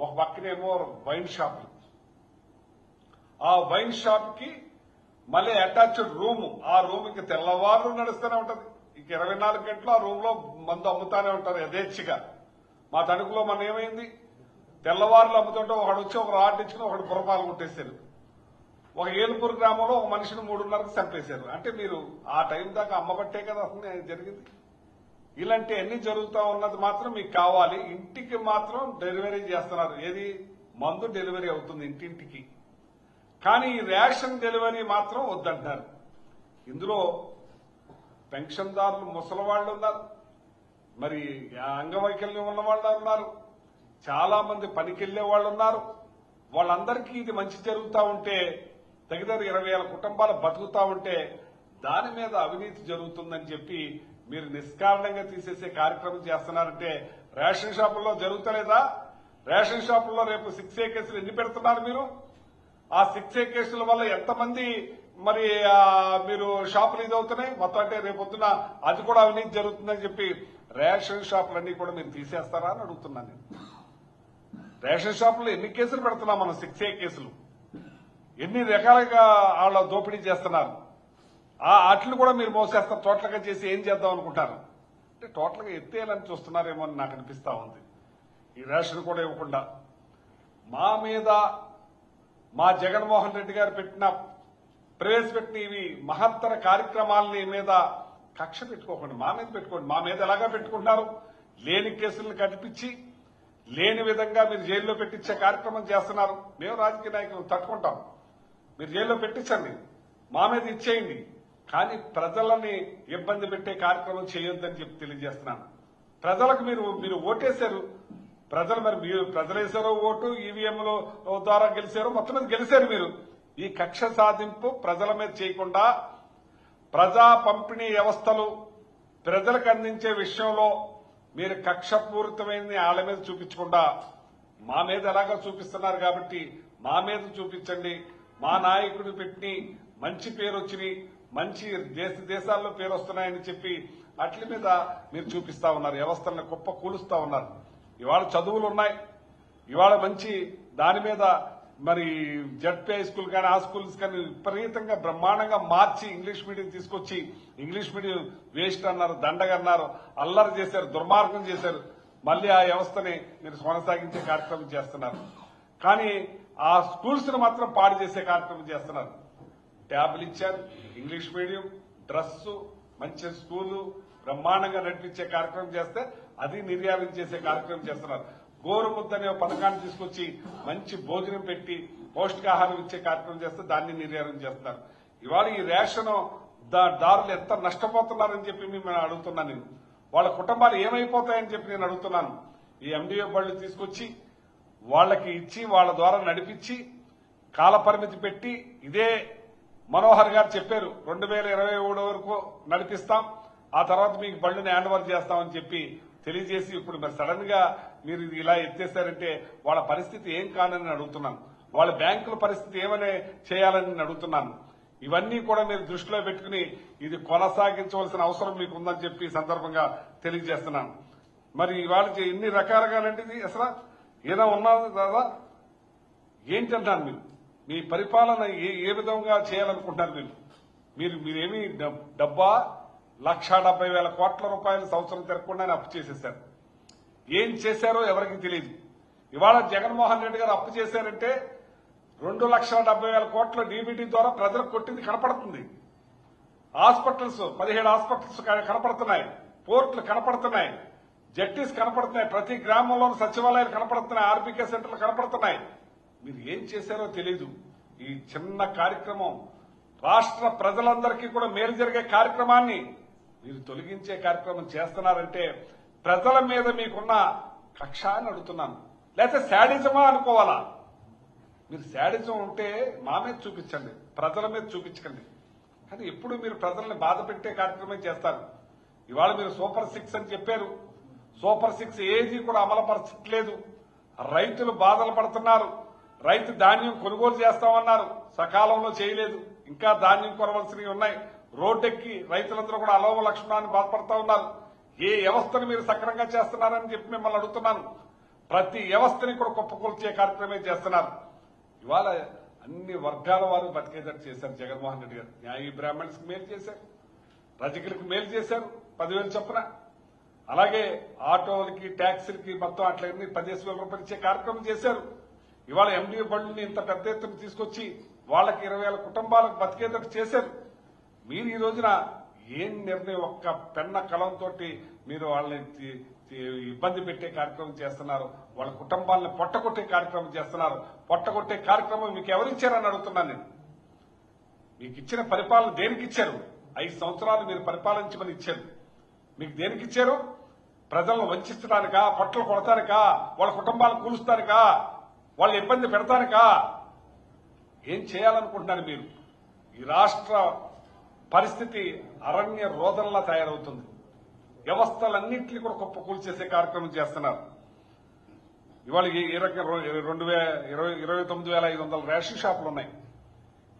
ఒక పక్కనేమో wine shop ఆ వైన్ షాప్కి మళ్ళీ అటాచ్డ్ రూము. ఆ రూమ్కి తెల్లవారు నడుస్తూనే ఉంటది. ఇంక ఇరవై నాలుగు గంటలు ఆ రూమ్లో మందు అమ్ముతానే ఉంటారు యథేచ్ఛగా. మా తణుకులో మన ఏమైంది? తెల్లవారులు అమ్ముతుంటే ఒకడు వచ్చి ఒక రాడ్ ఇచ్చుకుని ఒకడు పురపాలు కొట్టేశారు. ఒక ఏలుపూరు గ్రామంలో ఒక మనిషిని మూడున్నరకు చంపేశారు. అంటే మీరు ఆ టైం దాకా అమ్మబట్టే కదా అసలు జరిగింది. ఇలాంటి అన్ని జరుగుతూ ఉన్నది మాత్రం మీకు కావాలి. ఇంటికి మాత్రం డెలివరీ చేస్తున్నారు. ఏది? మందు డెలివరీ అవుతుంది ఇంటింటికి. కానీ ఈ రేషన్ డెలివరీ మాత్రం వద్దంటున్నారు. ఇందులో పెన్షన్దారులు ముసలి వాళ్ళు ఉన్నారు. మరి అంగవైకల్యం ఉన్న వాళ్ళు ఉన్నారు. చాలా మంది పనికెళ్ళే వాళ్ళు ఉన్నారు. వాళ్ళందరికీ ఇది మంచి జరుగుతూ ఉంటే దగ్గర ఇరవై వేల కుటుంబాలు బతుకుతా ఉంటే దాని మీద అవినీతి జరుగుతుందని చెప్పి మీరు నిష్కారణంగా తీసేసే కార్యక్రమం చేస్తున్నారంటే రేషన్ షాపుల్లో జరుగుతలేదా? రేషన్ షాపుల్లో రేపు సిక్స్ ఏ కేసులు ఎన్ని పెడుతున్నారు మీరు? ఆ సిక్స్ ఏ కేసుల వల్ల ఎంతమంది మరి మీరు షాపులు ఇది అవుతున్నాయి మొత్తం అంటే రేపు పొద్దున అది కూడా అవినీతి జరుగుతుందని చెప్పి రేషన్ షాపులన్నీ కూడా మీరు తీసేస్తారా అని అడుగుతున్నాను నేను. రేషన్ షాపులో ఎన్ని కేసులు పెడుతున్నాం మనం సిక్స్ ఏ కేసులు? ఎన్ని రకాలుగా వాళ్ళ దోపిడీ చేస్తున్నారు? ఆ ఆటలు కూడా మీరు మోసేస్తారు. టోటల్గా చేసి ఏం చేద్దాం అనుకుంటారు? అంటే టోటల్గా ఎత్తేయాలని చూస్తున్నారేమో అని నాకు అనిపిస్తా ఉంది. ఈ రేషన్ కూడా ఇవ్వకుండా. మా మీద మా జగన్మోహన్ రెడ్డి గారు పెట్టిన ప్రవేశపెట్టిన ఇవి మహత్తర కార్యక్రమాలని మీద కక్ష పెట్టుకోకండి. మా మీద పెట్టుకోండి. మా మీద ఎలాగా పెట్టుకుంటారు లేని కేసులను కనిపించి లేని విధంగా మీరు జైల్లో పెట్టించే కార్యక్రమం చేస్తున్నారు. మేము రాజకీయ నాయకులు తట్టుకుంటాం. మీరు జైల్లో పెట్టించండి. మా మీద ఇచ్చేయండి. కానీ ప్రజలని ఇబ్బంది పెట్టే కార్యక్రమం చేయొద్దని చెప్పి తెలియజేస్తున్నాను. ప్రజలకు మీరు మీరు ఓటేశారు. ప్రజలు మరి మీరు ప్రజలు ఓటు ఈవీఎంలో ద్వారా గెలిచారో మొత్తం మీద గెలిచారు మీరు. ఈ కక్ష సాధింపు ప్రజల మీద చేయకుండా ప్రజా పంపిణీ వ్యవస్థలు ప్రజలకు అందించే విషయంలో మీరు కక్షపూరితమైనది వాళ్ళ మీద చూపించకుండా మా మీద ఎలాగో చూపిస్తున్నారు కాబట్టి మా మీద చూపించండి. మా నాయకుడు పెట్టి మంచి పేరు వచ్చినాయి మంచి దేశ దేశాల్లో పేరు వస్తున్నాయని చెప్పి అట్ల మీద మీరు చూపిస్తా ఉన్నారు. వ్యవస్థలను కుప్ప కూలుస్తా ఉన్నారు. ఇవాళ చదువులు ఉన్నాయి. ఇవాళ మంచి దాని మీద మరి జడ్పీ హై స్కూల్ కానీ ఆ స్కూల్స్ కానీ విపరీతంగా బ్రహ్మాండంగా మార్చి ఇంగ్లీష్ మీడియం తీసుకొచ్చి ఇంగ్లీష్ మీడియం వేస్ట్ అన్నారు దండగన్నారు అల్లరి చేశారు దుర్మార్గం చేశారు. మళ్ళీ ఆ వ్యవస్థని మీరు కొనసాగించే కార్యక్రమం చేస్తున్నారు. కానీ ఆ స్కూల్స్ను మాత్రం పాడు చేసే కార్యక్రమం చేస్తున్నారు. ట్యాబ్లు ఇచ్చారు. ఇంగ్లీష్ మీడియం డ్రెస్ మంచి స్కూలు బ్రహ్మాండంగా నడిపించే కార్యక్రమం చేస్తే అది నిర్యాలం చేసే కార్యక్రమం చేస్తున్నారు. గోరుముద్ద అనే పథకాన్ని తీసుకొచ్చి మంచి భోజనం పెట్టి పౌష్టికాహారం ఇచ్చే కార్యక్రమం చేస్తే దాన్ని నిర్యాలం చేస్తున్నారు. ఇవాళ ఈ రేషన్ దారులు ఎంత నష్టపోతున్నారని చెప్పి మిమ్మల్ని అడుగుతున్నాను నేను. వాళ్ళ కుటుంబాలు ఏమైపోతాయని చెప్పి నేను అడుగుతున్నాను. ఈ ఎండిఏ బళ్ళు తీసుకొచ్చి వాళ్ళకి ఇచ్చి వాళ్ళ ద్వారా నడిపించి కాలపరిమితి పెట్టి ఇదే మనోహర్ గారు చెప్పారు రెండు వేల ఇరవై మూడు వరకు నడిపిస్తాం. ఆ తర్వాత మీకు బండిని హ్యాండ్ ఓవర్ చేస్తామని చెప్పి తెలియజేసి ఇప్పుడు మరి సడన్గా మీరు ఇది ఇలా ఎత్తేసారంటే వాళ్ళ పరిస్థితి ఏం కానని అడుగుతున్నాను. వాళ్ళ బ్యాంకుల పరిస్థితి ఏమని చేయాలని నేను అడుగుతున్నాను. ఇవన్నీ కూడా మీరు దృష్టిలో పెట్టుకుని ఇది కొనసాగించవలసిన అవసరం మీకు ఉందని చెప్పి సందర్భంగా తెలియజేస్తున్నాను. మరి ఇవాళ ఎన్ని రకాలుగా ఇది అసలు? ఏదో ఉన్నది కదా ఏంటంటాను మీరు? మీ పరిపాలన ఏ ఏ విధంగా చేయాలనుకుంటారు మీరు? మీరు మీరేమి డబ్- డబ్బా లక్ష డెబ్బై వేల కోట్ల రూపాయలు సంవత్సరం తిరగకుండానే అప్పు చేసేశారు ఏం చేశారో ఎవరికి తెలియదు ఇవాళ జగన్మోహన్ రెడ్డి గారు అప్పు చేశారంటే రెండు లక్షల డెబ్బై వేల కోట్ల డీబీటీ ద్వారా ప్రజలకు కొట్టింది కనపడుతుంది. హాస్పిటల్స్ పదిహేడు హాస్పిటల్స్ కనపడుతున్నాయి. పోర్టులు కనపడుతున్నాయి. జట్టీస్ కనపడుతున్నాయి. ప్రతి గ్రామంలోని సచివాలయాలు కనపడుతున్నాయి. ఆర్బీకే సెంటర్లు కనపడుతున్నాయి. మీరు ఏం చేశారో తెలీదు. ఈ చిన్న కార్యక్రమం రాష్ట్ర ప్రజలందరికీ కూడా మేలు జరిగే కార్యక్రమాన్ని మీరు తొలగించే కార్యక్రమం చేస్తున్నారంటే ప్రజల మీద మీకున్న కక్ష అని అడుగుతున్నాను. లేకపోతే శాడిజమా అనుకోవాలా? మీరు శాడిజం ఉంటే మా మీద చూపించండి ప్రజల మీద చూపించకండి. కానీ ఎప్పుడు మీరు ప్రజల్ని బాధ పెట్టే కార్యక్రమం చేస్తారు. ఇవాళ మీరు సూపర్ సిక్స్ అని చెప్పారు. సూపర్ సిక్స్ ఏది కూడా అమలుపరచట్లేదు. రైతులు బాధలు పడుతున్నారు. రైతు ధాన్యం కొనుగోలు చేస్తామన్నారు. సకాలంలో చేయలేదు. ఇంకా ధాన్యం కొనవలసినవి ఉన్నాయి. రోడ్డెక్కి రైతులందరూ కూడా అలోమ లక్షణాన్ని బాధపడతా ఉన్నారు. ఏ వ్యవస్థను మీరు సక్రమంగా చేస్తున్నారని చెప్పి మిమ్మల్ని అడుగుతున్నాను. ప్రతి వ్యవస్థని కూడా కుప్పకూల్చే కార్యక్రమే చేస్తున్నారు. ఇవాళ అన్ని వర్గాల వారు బతికేటట్టు చేశారు జగన్మోహన్ రెడ్డి గారు. న్యాయ బ్రాహ్మణ్స్ మేలు చేశారు. రజకులకు మేలు చేశారు. పదివేలు చొప్పున. అలాగే ఆటోలకి ట్యాక్సీలకి మొత్తం అట్లన్నీ పదిహేను వేల రూపాయలు ఇచ్చే కార్యక్రమం చేశారు. ఇవాళ ఎండిఓ బండ్ని ఇంత పెద్ద ఎత్తున తీసుకొచ్చి వాళ్ళకి ఇరవై వేల కుటుంబాలకు బతికేటట్టు చేశారు. మీరు ఈ రోజున ఏం నిర్ణయం ఒక్క పెన్న కలంతో మీరు వాళ్ళని ఇబ్బంది పెట్టే కార్యక్రమం చేస్తున్నారు వాళ్ళ కుటుంబాలను పొట్టగొట్టే కార్యక్రమం చేస్తున్నారు. పొట్టగొట్టే కార్యక్రమం మీకు ఎవరిచ్చారని అడుగుతున్నాను నేను. మీకు ఇచ్చిన పరిపాలన దేనికి ఇచ్చారు? ఐదు సంవత్సరాలు మీరు పరిపాలించమని ఇచ్చారు. మీకు దేనికి ఇచ్చారు? ప్రజలను వంచడానికా పొట్టలు కొడతానికా వాళ్ళ కుటుంబాలను కూలుస్తానికా వాళ్ళు ఇబ్బంది పెడతానుకా? ఏం చేయాలనుకుంటున్నారు మీరు? ఈ రాష్ట్ర పరిస్థితి అరణ్య రోదనలా తయారవుతుంది. వ్యవస్థలన్నింటినీ కూడా కుప్ప కూల్చేసే కార్యక్రమం చేస్తున్నారు. ఇవాళ ఈ రకంగా రెండు ఇరవై ఇరవై తొమ్మిది వేల ఐదు వందల రేషన్ షాపులు ఉన్నాయి.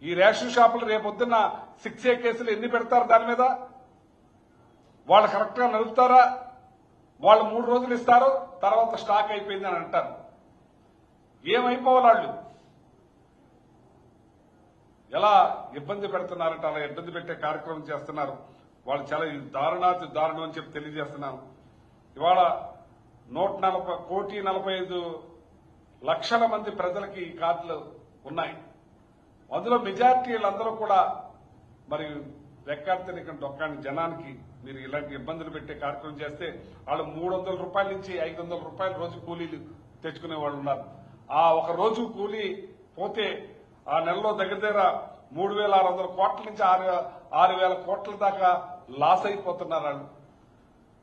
ఈ రేషన్ షాపులు రేపొద్దున్న సిక్స్ ఏ కేసులు ఎన్ని పెడతారు దాని మీద? వాళ్ళు కరెక్ట్గా నడుపుతారా? వాళ్ళు మూడు రోజులు ఇస్తారు తర్వాత స్టాక్ అయిపోయింది అని అంటారు. ఏమైపోవాలి ఎలా ఇబ్బంది పెడుతున్నారంటే? అలా ఇబ్బంది పెట్టే కార్యక్రమం చేస్తున్నారు. వాళ్ళు చాలా దారుణాతి దారుణం అని చెప్పి తెలియజేస్తున్నాను. ఇవాళ నూట నలభై కోటి నలభై ఐదు లక్షల మంది ప్రజలకి ఈ కార్డులు ఉన్నాయి. అందులో మెజార్టీ అందరూ కూడా మరి రెక్కాడితే డొక్కాని జనానికి మీరు ఇలాంటి ఇబ్బందులు పెట్టే కార్యక్రమం చేస్తే వాళ్ళు మూడు వందల రూపాయల నుంచి ఐదు వందల రూపాయల రోజు కూలీలు తెచ్చుకునే వాళ్ళు ఉన్నారు. ఆ ఒక రోజు కూలీ పోతే ఆ నెలలో దగ్గర దగ్గర మూడు వేల ఆరు వందల కోట్ల నుంచి ఆరు ఆరు వేల కోట్ల దాకా లాస్ అయిపోతున్నారు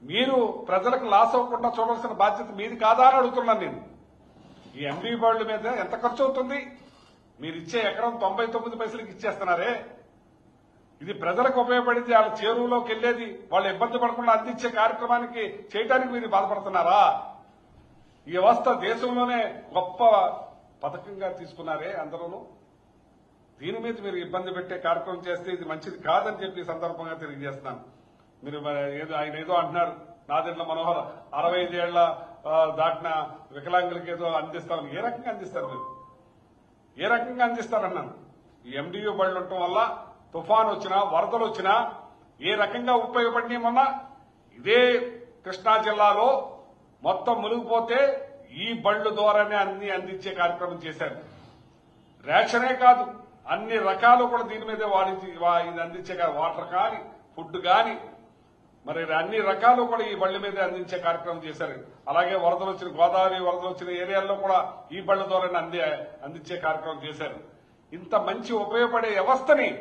మీరు ప్రజలకు లాస్ అవ్వకుండా చూడాల్సిన బాధ్యత మీది కాదా అని అడుగుతున్నాను నేను. ఈ ఎంబీ బాండ్ల మీద ఎంత ఖర్చు అవుతుంది? మీరు ఇచ్చే ఎకరం తొంభై తొమ్మిది పైసలకి ఇచ్చేస్తున్నారే. ఇది ప్రజలకు ఉపయోగపడింది వాళ్ళ చేరువులోకి వెళ్ళేది వాళ్ళు ఇబ్బంది పడకుండా అందించే కార్యక్రమానికి చేయడానికి మీరు బాధపడుతున్నారా? ఈ వ్యవస్థ దేశంలోనే గొప్ప పథకంగా తీసుకున్నారే అందరూ దీని మీద మీరు ఇబ్బంది పెట్టే కార్యక్రమం చేస్తే ఇది మంచిది కాదని చెప్పి సందర్భంగా తెలియజేస్తున్నాను. మీరు ఏదో ఆయన ఏదో అంటున్నారు నాదెండ్ల మనోహర్ అరవై ఐదేళ్ళ దాటిన వికలాంగులకి ఏదో అందిస్తారు. ఏ రకంగా అందిస్తారు మీరు? ఏ రకంగా అందిస్తారన్నాను? ఈ ఎండియూ బళ్ళు ఉండటం వల్ల తుఫాన్ వచ్చినా వరదలు వచ్చినా ఏ రకంగా ఉపయోగపడినామన్నా ఇదే కృష్ణా జిల్లాలో మొత్తం మునిగిపోతే ఈ బళ్ళు ద్వారానే అన్ని అందించే కార్యక్రమం చేశారు. రేషనే కాదు అన్ని రకాలు కూడా దీని మీదే వాడి వా- ఇది అందించే వాటర్ కానీ ఫుడ్ కానీ మరి అన్ని రకాలు కూడా ఈ బళ్ళ మీదే అందించే కార్యక్రమం చేశారు. అలాగే వరదలు వచ్చిన గోదావరి వరదలు వచ్చిన ఏరియాల్లో కూడా ఈ బళ్ళ ద్వారా అంది అందించే కార్యక్రమం చేశారు. ఇంత మంచి ఉపయోగపడే వ్యవస్థని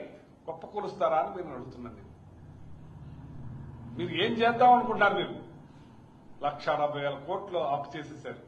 గొప్ప కొలుస్తారా అని మీరు అడుగుతున్నాను. మీరు ఏం చేద్దాం అనుకుంటున్నారు మీరు? లక్ష డెబ్బై వేల కోట్లు అప్పు చేసేసారు.